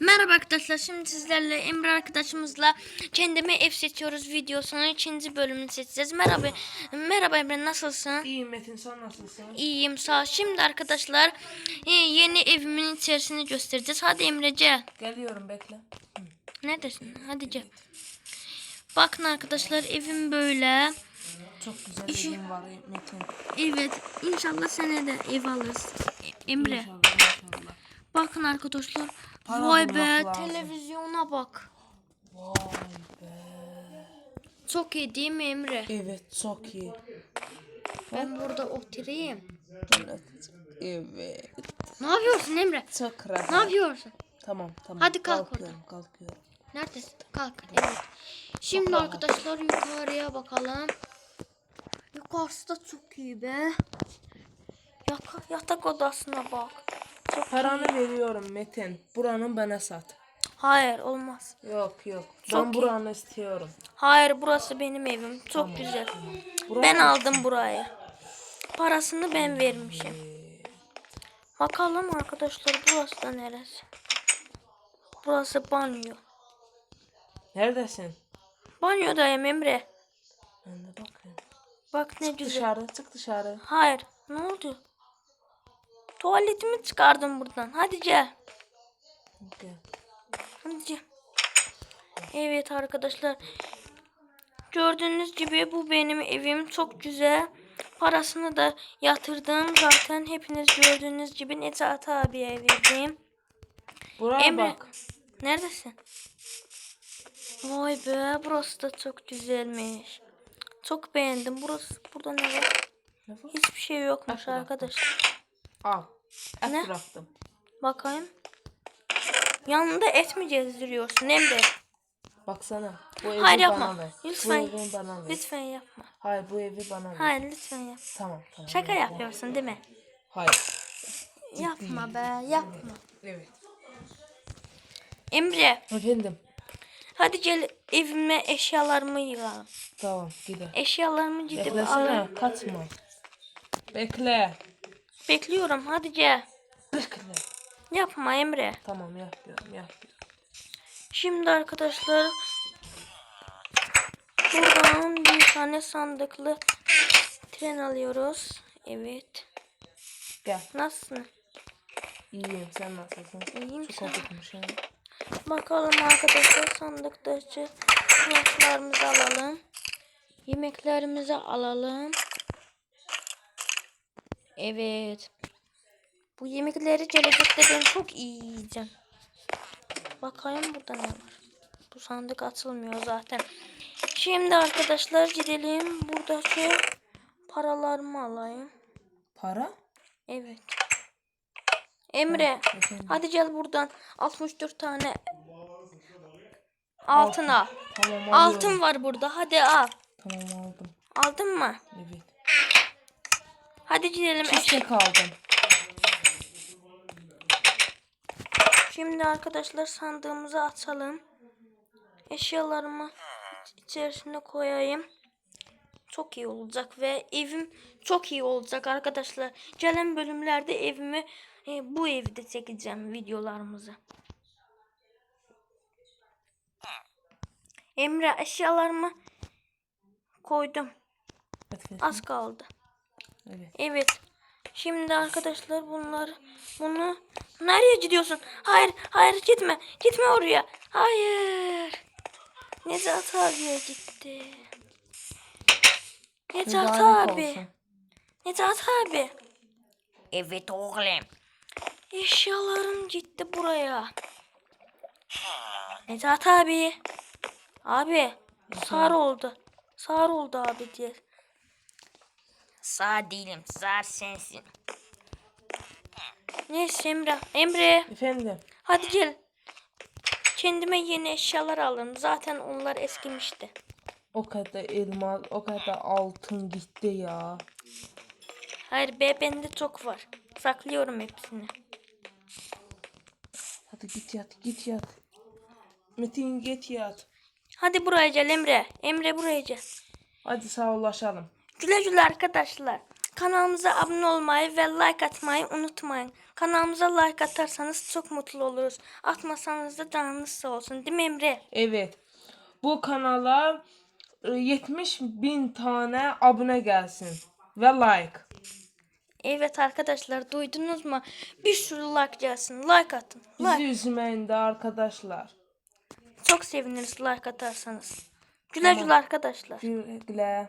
Merhaba arkadaşlar. Şimdi sizlerle Emre arkadaşımızla kendime ev seçiyoruz videosunun ikinci bölümünü seçeceğiz. Merhaba. Merhaba Emre nasılsın? İyiyim Metin sen nasılsın? İyiyim sağ ol. Şimdi arkadaşlar e, yeni evimin içerisini göstereceğiz. Hadi Emre gel. Geliyorum bekle. Neredesin? Hadi gel. Bakın arkadaşlar evim böyle. Çok güzel İşi- evim var Metin. Evet. İnşallah sene de ev alırız. E, Emre. İnşallah inşallah. Bakın arkadaşlar. Para Vay be lazım. televizyona bak. Vay be. Çok iyi değil mi Emre? Evet çok iyi. Ben burada oturayım. Evet. Ne yapıyorsun Emre? Çok rahat. Ne yapıyorsun? Tamam tamam. Hadi kalk kalkıyorum, kalkıyorum. Neredesin? Kalk. Evet. Şimdi Bakalım. arkadaşlar yukarıya bakalım. Yukarısı da çok iyi be. Yatak odasına bak. Çok Paranı veriyorum Metin. Buranın bana sat. Hayır olmaz. Yok yok. Çok ben iyi. buranı istiyorum. Hayır burası benim evim. Çok güzel. Buranın Ben aldım burayı. Parasını ben vermişim. Bakalım arkadaşlar burası da neresi? Burası banyo. Neredesin? Banyodayım Emre. Ben de bakıyorum. Bak ne güzel. Dışarı çık dışarı. Hayır. Ne oldu? Tuvaletimi çıkardım buradan. Hadi gel. Gel. Hadi gel. Evet arkadaşlar. Gördüğünüz gibi bu benim evim. Çok güzel. Parasını da yatırdım. Zaten hepiniz gördüğünüz gibi Necat abiye verdim. Buraya Emre. bak. Neredesin? Vay be burası da çok güzelmiş. Çok beğendim. Burası burada ne var? Hiçbir şey yokmuş arkadaşlar. Al. Et Ne? bıraktım. Bakayım. Yanında et mi gezdiriyorsun Emre? Baksana. Bu evi Hayır bana yapma. ver. Lütfen. Bu evi bana ver. Lütfen yapma. Hayır bu evi bana ver. Hayır lütfen yap. Tamam tamam. Şaka yapma. yapıyorsun değil mi? Hayır. Yapma be yapma. Evet. Emre Efendim. hadi gel evime eşyalarımı yığalım. Tamam gidelim. Eşyalarımı gidip Beklesene alayım. kaçma. Bekle. Bekliyorum hadi gel. Bekle. Yapma Emre. Tamam yapıyorum yapıyorum. Şimdi arkadaşlar buradan bir tane sandıklı tren alıyoruz. Evet. Gel. Nasılsın? İyiyim sen nasılsın? İyiyim Çok sen. acıkmışım. Bakalım arkadaşlar sandıktaki ilaçlarımızı alalım. Yemeklerimizi alalım. Evet. Bu yemekleri gelecekte ben çok iyi yiyeceğim. Bakayım burada ne var. Bu sandık açılmıyor zaten. Şimdi arkadaşlar gidelim. Buradaki paralarımı alayım. Para? Evet. Emre. Efendim. Hadi gel buradan. 64 tane altın al. Tamam alıyorum. Altın var burada. Hadi al. Tamam aldım. Aldın mı? Evet. Hadi gidelim. Çiçek aldım. Şimdi arkadaşlar sandığımızı açalım. Eşyalarımı iç- içerisine koyayım. Çok iyi olacak ve evim çok iyi olacak arkadaşlar. Gelen bölümlerde evimi e, bu evde çekeceğim videolarımızı. Emre eşyalarımı koydum. Az kaldı. Evet. Evet. Şimdi arkadaşlar bunlar bunu nereye gidiyorsun? Hayır, hayır gitme. Gitme oraya. Hayır. Necat abiye gitti. Necat Mübarek abi. olsun. Necat abi. Evet oğlum. Eşyalarım gitti buraya. Necat abi. Abi. Sağır oldu. Sağır oldu abi diye. Sağ değilim. Sağır sensin. Neyse Emre. Emre. Efendim. Hadi gel. Kendime yeni eşyalar alın. Zaten onlar eskimişti. O kadar elma, o kadar altın gitti ya. Hayır be bende çok var. Saklıyorum hepsini. Hadi git yat, git yat. Metin git yat. Hadi buraya gel Emre. Emre buraya gel. Hadi sağollaşalım. Güle güle arkadaşlar. Kanalımıza abone olmayı ve like atmayı unutmayın. Kanalımıza like atarsanız çok mutlu oluruz. Atmasanız da canınız sağ olsun. Değil mi Emre? Evet. Bu kanala e, 70 bin tane abone gelsin. Ve like. Evet arkadaşlar duydunuz mu? Bir sürü like gelsin. Like atın. Bizi Like. üzmeyin de arkadaşlar. Çok seviniriz like atarsanız. Güle güle arkadaşlar. Güle güle.